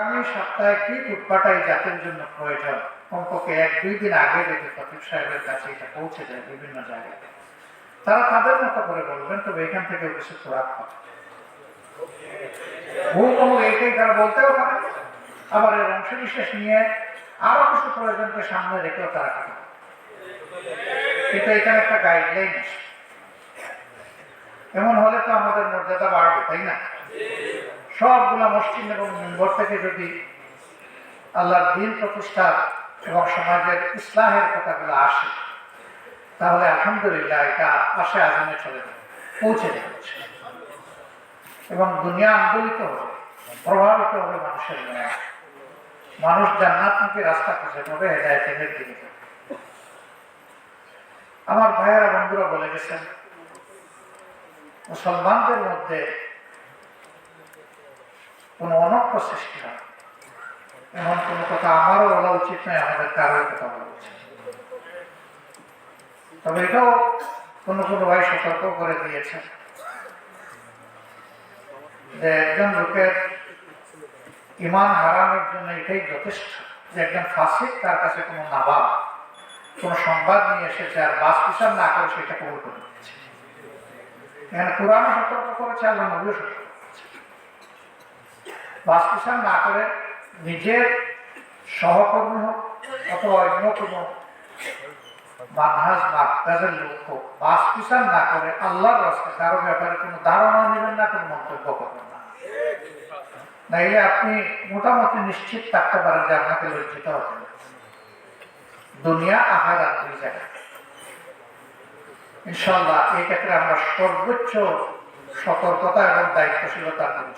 আগামী সপ্তাহে কি জাতির জন্য প্রয়োজন? কমপক্ষে এক, দুই দিন আগে যদি সাহেবের কাছে এটা পৌঁছে যায় বিভিন্ন জায়গায়। তারা তাদের মতো করে বলবেন, তবে এখান থেকে কিছু খোরাক এইটাই, তারা বলতেও পারে আবার এর অংশ বিশেষ নিয়ে আরও কিছু প্রয়োজনকে সামনে রেখেও তারা করে কিন্তু এখানে একটা গাইডলাইন এমন হলে তো আমাদের মর্যাদা বাড়বে, তাই না? সবগুলা মসজিদ এবং মেম্বর থেকে যদি আল্লাহর দিন প্রতিষ্ঠা এবং সমাজের ইসলামের কথাগুলো আসে, তাহলে আলহামদুলিল্লাহ এটা আশে আজমে চলে পৌঁছে যাচ্ছে এবং দুনিয়া আন্দোলিত হবে প্রভাবিত হবে মানুষের মনে মানুষ জান্নাত মুখী রাস্তা খুঁজে পাবে, হেদায়তের দিকে। আমার ভাইয়েরা বন্ধুরা বলে গেছেন, মুসলমানদের মধ্যে কোনো অনক্য সৃষ্টি হয়। এমন কোনো কথা আমারও বলা উচিত নয়, আমাদের কারোর কথা বলা উচিত তবে এটাও কোনো কোনো ভাই সতর্ক করে দিয়েছেন যে একজন লোকের ইমান হারানোর জন্য এটাই যথেষ্ট যে একজন ফাসিক তার কাছে কোনো নাবাব কোনো সংবাদ নিয়ে এসেছে আর বাস পিছন না করে সেটা কবুল করে দিচ্ছে এখানে কোরআন সতর্ক করেছে, আল্লাহ নবীও সতর্ক করেছে বাস পিছন না করে নিজের সহকর্মী হোক অথবা অন্য কোনো মানহাজ মাকাজের লোক হোক বাস পিছন না করে আল্লাহর রাস্তায় কারও ব্যাপারে কোনো ধারণা নেবেন না, কোনো মন্তব্য করবেন না। নাইলে আপনি মোটামুটি নিশ্চিত থাকতে পারেন যে আপনাকে লজ্জিত হতে দুনিয়া আহার আর দুই জায়গায় ইনশাল্লাহ এই ক্ষেত্রে আমরা সর্বোচ্চ সতর্কতা এবং দায়িত্বশীলতা